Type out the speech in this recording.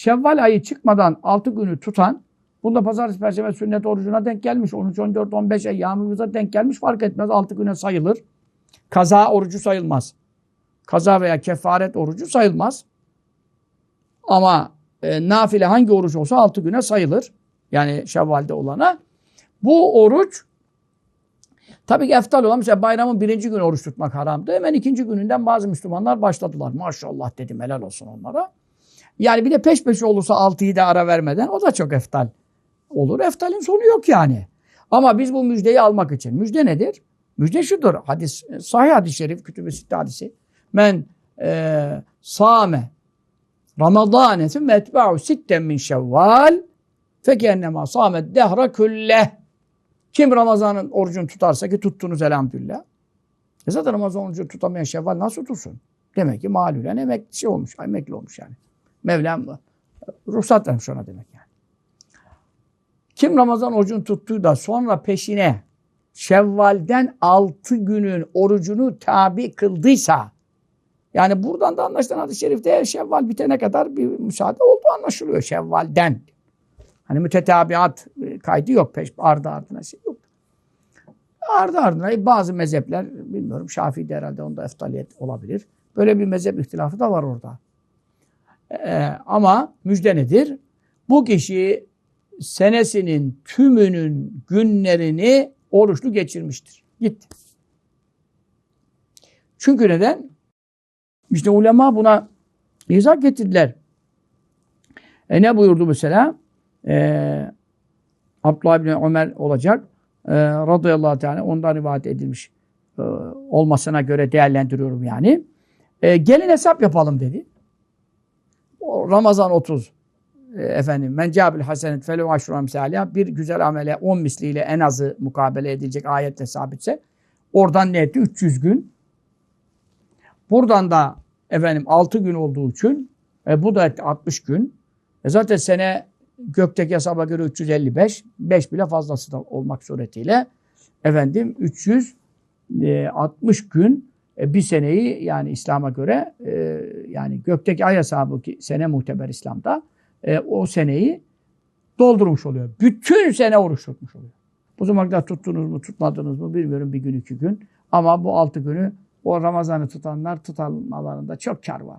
Şevval ayı çıkmadan 6 günü tutan bunda pazartesi, perşembe sünnet orucuna denk gelmiş. 13, 14, 15 eyyamımıza denk gelmiş. Fark etmez 6 güne sayılır. Kaza orucu sayılmaz. Kaza veya kefaret orucu sayılmaz. Ama e, nafile hangi oruç olsa 6 güne sayılır. Yani Şevval'de olana. Bu oruç tabii ki eftal olan mesela bayramın birinci günü oruç tutmak haramdı. Hemen ikinci gününden bazı Müslümanlar başladılar. Maşallah dedim helal olsun onlara. Yani bir de peş peşe olursa 6'yı da ara vermeden o da çok eftal olur. Eftalin sonu yok yani. Ama biz bu müjdeyi almak için. Müjde nedir? Müjde şudur. Hadis, sahih hadis-i şerif, kütüb-i sitte hadisi. Men e, sâme Ramazâne sümme etba'u sitten min şevval fekennema sâmet dehra külleh. Kim Ramazan'ın orucunu tutarsa ki tuttunuz elhamdülillah. E zaten Ramazan orucunu tutamayan şevval nasıl tutsun? Demek ki malülen emekli şey olmuş, emekli olmuş yani. Mevlam e, ruhsat vermiş ona demek yani. Kim Ramazan orucunu tuttuğu da sonra peşine Şevval'den 6 günün orucunu tabi kıldıysa yani buradan da anlaşılan hadis-i şerifte Şevval bitene kadar bir müsaade olduğu anlaşılıyor Şevval'den. Hani mütetabiat e, kaydı yok. Peş, ardı ardına şey yok. Ardı ardına bazı mezhepler bilmiyorum Şafii'de herhalde onda eftaliyet olabilir. Böyle bir mezhep ihtilafı da var orada. Ee, ama müjde nedir? Bu kişi senesinin tümünün günlerini oruçlu geçirmiştir. Gitti. Çünkü neden? İşte ulema buna izah getirdiler. E ne buyurdu mesela? Ee, Abdullah bin Ömer olacak. Ee, radıyallahu teala ondan rivayet edilmiş e, olmasına göre değerlendiriyorum yani. E, gelin hesap yapalım dedi. Ramazan 30 e, efendim men cabil hasenet felu aşru amsaliha bir güzel amele 10 misliyle en azı mukabele edilecek ayetle sabitse oradan ne etti? 300 gün. Buradan da efendim 6 gün olduğu için e, bu da etti 60 gün. E, zaten sene gökteki hesaba göre 355 5 bile fazlası da olmak suretiyle efendim 360 gün e, bir seneyi yani İslam'a göre e, yani gökteki ay hesabı ki sene muhteber İslam'da e, o seneyi doldurmuş oluyor. Bütün sene oruç tutmuş oluyor. Bu zamana kadar tuttunuz mu tutmadınız mı bilmiyorum bir gün iki gün. Ama bu altı günü o Ramazan'ı tutanlar tutanmalarında çok kar var.